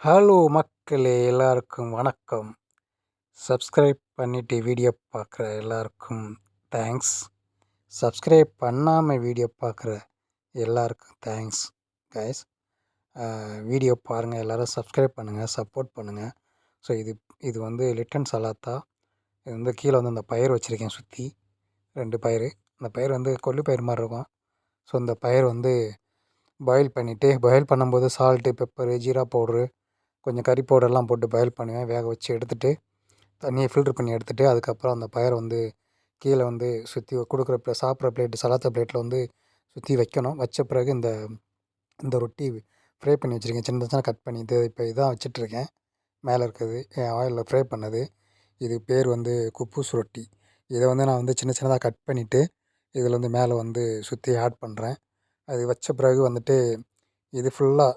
Hello மக்களே எல்லாருக்கும் வணக்கம். சப்ஸ்கிரைப் பண்ணிவிட்டு வீடியோ பார்க்குற எல்லாருக்கும் தேங்க்ஸ் சப்ஸ்கிரைப் பண்ணாமல் வீடியோ பார்க்குற எல்லாருக்கும் தேங்க்ஸ் கைஸ் வீடியோ பாருங்கள் எல்லோரும் சப்ஸ்கிரைப் பண்ணுங்கள் சப்போர்ட் பண்ணுங்கள் ஸோ இது இது வந்து லிட்டன் சலாத்தா இது வந்து கீழே வந்து அந்த பயிர் வச்சுருக்கேன் சுற்றி ரெண்டு பயிர். அந்த பயிர் வந்து கொல்லி பயிர் மாதிரி இருக்கும். ஸோ இந்த பயிர் வந்து பாயில் பண்ணிவிட்டு பாயில் பண்ணும்போது சால்ட்டு பெப்பரு ஜீரா பவுட்ரு கொஞ்சம் கறி பவுடர்லாம் போட்டு பாயில் பண்ணுவேன். வேக வச்சு எடுத்துகிட்டு தண்ணியை ஃபில்ட்ரு பண்ணி எடுத்துகிட்டு அதுக்கப்புறம் அந்த பயிரை வந்து கீழே வந்து சுற்றி கொடுக்குற ப்ளே சாப்பிட்ற பிளேட்டு சலாத்த பிளேட்டில் வந்து சுற்றி வைக்கணும். வச்ச பிறகு இந்த இந்த ரொட்டி ஃப்ரை பண்ணி வச்சுருக்கேன். சின்ன சின்ன கட் பண்ணி இது இப்போ இதான் வச்சிட்ருக்கேன். மேலே இருக்கிறது என் ஆயிலில் ஃப்ரை பண்ணது. இது பேர் வந்து குப்பூஸ் ரொட்டி. இதை வந்து நான் வந்து சின்ன சின்னதாக கட் பண்ணிவிட்டு இதில் வந்து மேலே வந்து சுற்றி ஆட் பண்ணுறேன் அது வச்ச பிறகு வந்துட்டு இது ஃபுல்லாக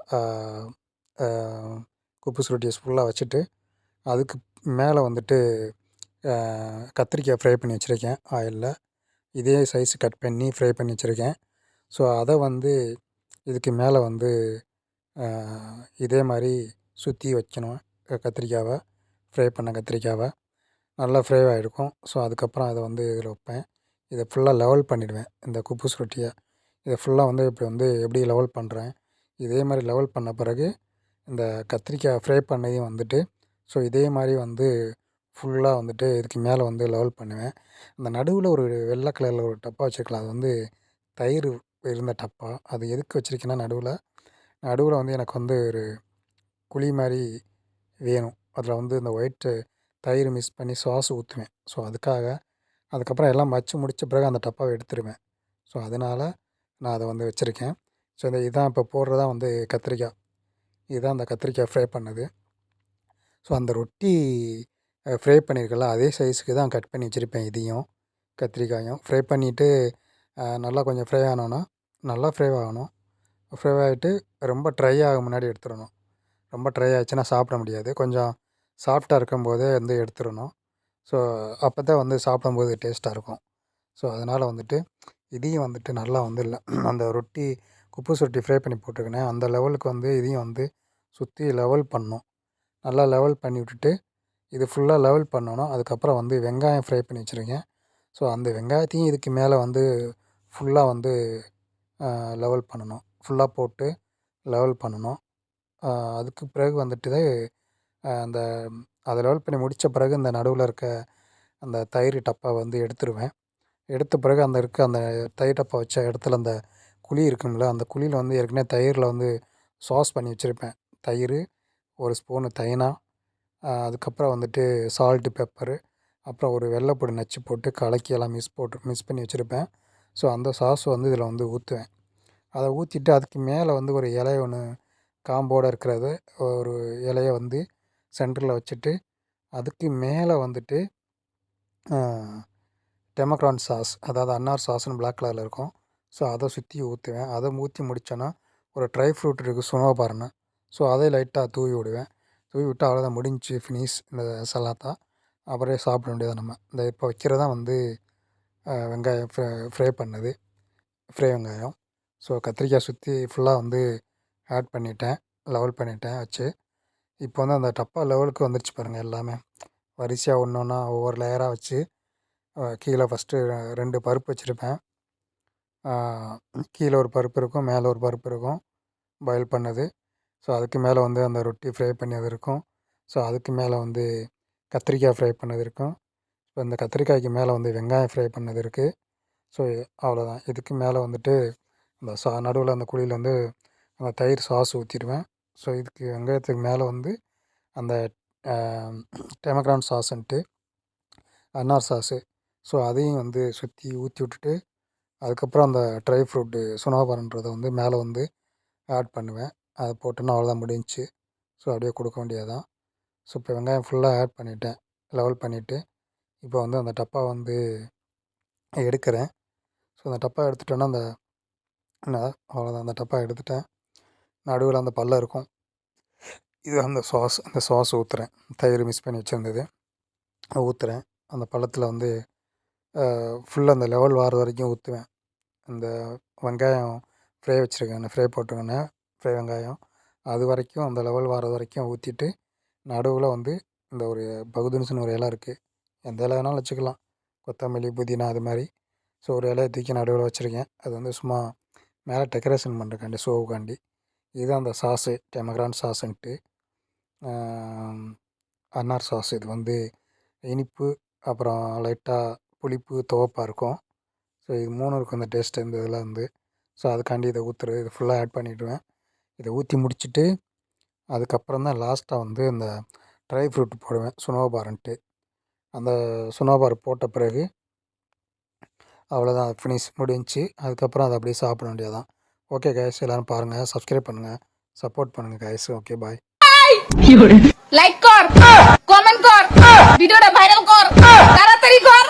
குப்பு சுருட்டியை ஃபுல்லாக வச்சுட்டு அதுக்கு மேலே வந்துட்டு கத்திரிக்காய் ஃப்ரை பண்ணி வச்சுருக்கேன் ஆயிலில். இதே சைஸ் கட் பண்ணி ஃப்ரை பண்ணி வச்சுருக்கேன். ஸோ அதை வந்து இதுக்கு மேலே வந்து இதே மாதிரி சுற்றி வைக்கணும் கத்திரிக்காவை ஃப்ரை பண்ண கத்திரிக்காவை. நல்லா ஃப்ரை ஆகிருக்கும் ஸோ அதுக்கப்புறம் அதை வந்து இதில் வைப்பேன். இதை ஃபுல்லாக லெவல் பண்ணிவிடுவேன் இந்த குப்பு சுருட்டியை. இதை ஃபுல்லாக வந்து இப்படி வந்து எப்படி லெவல் பண்ணுறேன் இதே மாதிரி லெவல் பண்ண பிறகு இந்த கத்திரிக்காய் ஃப்ரை பண்ணதையும் வந்துட்டு ஸோ இதே மாதிரி வந்து ஃபுல்லாக வந்துட்டு இதுக்கு மேலே வந்து லெவல் பண்ணுவேன். அந்த நடுவில் ஒரு வெள்ளை கலரில் ஒரு டப்பா வச்சுருக்கலாம். அது வந்து தயிர் இருந்த டப்பா. அது எதுக்கு வச்சுருக்கேன்னா நடுவில் நடுவில் வந்து எனக்கு வந்து ஒரு குழி மாதிரி வேணும். அதில் வந்து இந்த ஒயிட்டு தயிர் மிக்ஸ் பண்ணி சாஸ் ஊற்றுவேன் ஸோ அதுக்காக அதுக்கப்புறம் எல்லாம் வச்சு முடித்த பிறகு அந்த டப்பாவை எடுத்துருவேன். ஸோ அதனால் நான் அதை வந்து வச்சுருக்கேன். ஸோ இந்த இதான் இப்போ போடுறதான் வந்து கத்திரிக்காய். இதுதான் அந்த கத்திரிக்காய் ஃப்ரை பண்ணது. ஸோ அந்த ரொட்டி ஃப்ரை பண்ணியிருக்கல அதே சைஸுக்கு தான் கட் பண்ணி வச்சுருப்பேன் இதையும் கத்திரிக்காயும். ஃப்ரை பண்ணிவிட்டு நல்லா கொஞ்சம் ஃப்ரை ஆனோன்னா நல்லா ஃப்ரை ஆகணும். ஃப்ரை ஆகிட்டு ரொம்ப ட்ரை ஆக முன்னாடி எடுத்துடணும். ரொம்ப ட்ரை ஆகிடுச்சுன்னா சாப்பிட முடியாது. கொஞ்சம் சாஃப்டாக இருக்கும்போதே வந்து எடுத்துடணும். ஸோ அப்போ தான் வந்து சாப்பிடும்போது டேஸ்ட்டாக இருக்கும். ஸோ அதனால் வந்துட்டு இதையும் வந்துட்டு நல்லா வந்து இல்லை அந்த ரொட்டி குப்பூஸ் ரொட்டி ஃப்ரை பண்ணி போட்டிருக்கேன் அந்த லெவலுக்கு வந்து இதையும் வந்து சுற்றி லெவல் பண்ணணும் நல்லா லெவல் பண்ணி விட்டுட்டு இது ஃபுல்லாக லெவல் பண்ணணும். அதுக்கப்புறம் வந்து வெங்காயம் ஃப்ரை பண்ணி வச்சுருக்கேன். ஸோ அந்த வெங்காயத்தையும் இதுக்கு மேலே வந்து ஃபுல்லாக வந்து லெவல் பண்ணணும். ஃபுல்லாக போட்டு லெவல் பண்ணணும். அதுக்கு பிறகு வந்துட்டு அந்த அதை லெவல் பண்ணி முடித்த பிறகு இந்த நடுவில் இருக்க அந்த தயிர் டப்பாவை வந்து எடுத்துருவேன். எடுத்த பிறகு அந்த இருக்க அந்த தயிர் டப்பா வச்ச இடத்துல அந்த குழி இருக்கும்ல அந்த குழியில் வந்து ஏற்கனவே தயிரில் வந்து சாஸ் பண்ணி வச்சுருப்பேன். தயிர் ஒரு ஸ்பூனு தைனா அதுக்கப்புறம் வந்துட்டு சால்ட்டு பெப்பரு அப்புறம் ஒரு வெள்ளைப்பொடி நச்சு போட்டு கலக்கி எல்லாம் மிக்ஸ் போட்டு மிக்ஸ் பண்ணி வச்சுருப்பேன். ஸோ அந்த சாஸ் வந்து இதில் வந்து ஊற்றுவேன் அதை ஊற்றிட்டு அதுக்கு மேலே வந்து ஒரு இலைய ஒன்று காம்போடு இருக்கிறது ஒரு இலையை வந்து சென்டரில் வச்சுட்டு அதுக்கு மேலே வந்துட்டு டெமக்ரான் சாஸ் அதாவது அன்னார் சாஸ்னு பிளாக் கலரில் இருக்கும். ஸோ அதை சுற்றி ஊற்றுவேன் அதை ஊற்றி முடித்தோன்னா ஒரு ட்ரை ஃப்ரூட் இருக்குது சுனோபாருன்னு ஸோ அதை லைட்டாக தூவி விடுவேன். தூவி விட்டு அவ்வளோதான் முடிஞ்சு ஃபினிஷ் இந்த சலாத்தா அப்புறம் சாப்பிட வேண்டியது நம்ம. இந்த இப்போ வைக்கிறதான் வந்து வெங்காயம் ஃப்ரை ஃப்ரை பண்ணது. ஃப்ரை வெங்காயம். ஸோ கத்திரிக்காய் சுற்றி ஃபுல்லாக வந்து ஆட் பண்ணிட்டேன். லெவல் பண்ணிட்டேன் வச்சு. இப்போ வந்து அந்த டப்பா லெவலுக்கு வந்துருச்சு பாருங்கள் எல்லாமே. வரிசையாக ஒன்று ஒன்றா ஒவ்வொரு லேயராக வச்சு கீழே ஃபஸ்ட்டு ரெண்டு பருப்பு வச்சுருப்பேன். கீழே ஒரு பருப்பு இருக்கும் மேலே ஒரு பருப்பு இருக்கும். பாயில் பண்ணது. ஸோ அதுக்கு மேலே வந்து அந்த ரொட்டி ஃப்ரை பண்ணது இருக்கும். ஸோ அதுக்கு மேலே வந்து கத்திரிக்காய் ஃப்ரை பண்ணது இருக்கும். இப்போ இந்த கத்திரிக்காய்க்கு மேலே வந்து வெங்காயம் ஃப்ரை பண்ணது இருக்குது ஸோ அவ்வளோதான். இதுக்கு மேலே வந்துட்டு அந்த சா நடுவில் அந்த குழியில் வந்து அந்த தயிர் சாஸ் ஊற்றிடுவேன் ஸோ இதுக்கு வெங்காயத்துக்கு மேலே வந்து அந்த டெமக்ரான் சாஸ்ன்ட்டு அன்னார் சாஸு. ஸோ அதையும் வந்து சுற்றி ஊற்றி விட்டுட்டு அதுக்கப்புறம் அந்த ட்ரை ஃப்ரூட்டு சுனாபரன்றதை வந்து மேலே வந்து ஆட் பண்ணுவேன். அதை போட்டோன்னா அவ்வளோதான் முடிஞ்சிச்சு. ஸோ அப்படியே கொடுக்க வேண்டியது தான் ஸோ இப்போ வெங்காயம் ஃபுல்லாக ஆட் பண்ணிவிட்டேன் லெவல் பண்ணிவிட்டு இப்போ வந்து அந்த டப்பா வந்து எடுக்கிறேன். ஸோ அந்த டப்பா எடுத்துட்டோன்னா அந்த அவ்வளோதான். அந்த டப்பா எடுத்துட்டேன். நடுவில் அந்த பல்ல இருக்கும். இது அந்த சாஸ் அந்த சாஸ் ஊற்றுறேன் தயிர் மிக்ஸ் பண்ணி வச்சுருந்தது. ஊற்றுறேன் அந்த பள்ளத்தில் வந்து ஃபுல்லாக அந்த லெவல் வார வரைக்கும் ஊற்றுவேன் அந்த வெங்காயம் ஃப்ரை வச்சுருக்கேன். ஃப்ரை போட்டுருக்கேன். ஃப்ரை வெங்காயம். அது வரைக்கும் அந்த லெவல் வர வரைக்கும் ஊற்றிட்டு நடுவில் வந்து இந்த ஒரு பகுதுனுசுன்னு ஒரு இலை இருக்குது எந்த இலை வேணாலும் வச்சுக்கலாம். கொத்தமல்லி புதினா அது மாதிரி. ஸோ ஒரு இலையை தூக்கி நடுவில் வச்சுருக்கேன். அது வந்து சும்மா மேலே டெக்கரேஷன் பண்ணுறக்காண்டி ஷோவுக்காண்டி இதுதான் அந்த சாஸு டெமக்ரான் சாஸுன்ட்டு அன்னார் சாஸ் இது வந்து இனிப்பு அப்புறம் லைட்டாக புளிப்பு துவப்பாக இருக்கும். ஸோ இது மூணும் இருக்கும் இந்த டேஸ்ட்டு இந்த இதில் வந்து ஸோ அதுக்காண்டி இதை ஊற்றுறது இது ஃபுல்லாக ஆட் பண்ணிவிடுவேன் இதை ஊற்றி முடிச்சுட்டு அதுக்கப்புறம் தான் லாஸ்ட்டாக வந்து இந்த ட்ரை ஃப்ரூட் போடுவேன் சுனோபார்ன்ட்டு அந்த சுனோபார் போட்ட பிறகு அவ்வளோதான் ஃபினிஷ் முடிஞ்சுச்சு அதுக்கப்புறம் அதை அப்படியே சாப்பிட வேண்டியதான் ஓகே கைஸ் எல்லோரும் பாருங்கள் சப்ஸ்கிரைப் பண்ணுங்கள் சப்போர்ட் பண்ணுங்கள் கைஸ் ஓகே பாய் লাইক কর কমেন্ট কর ভিডিওটা ভাইরাল কর তাড়াতাড়ি কর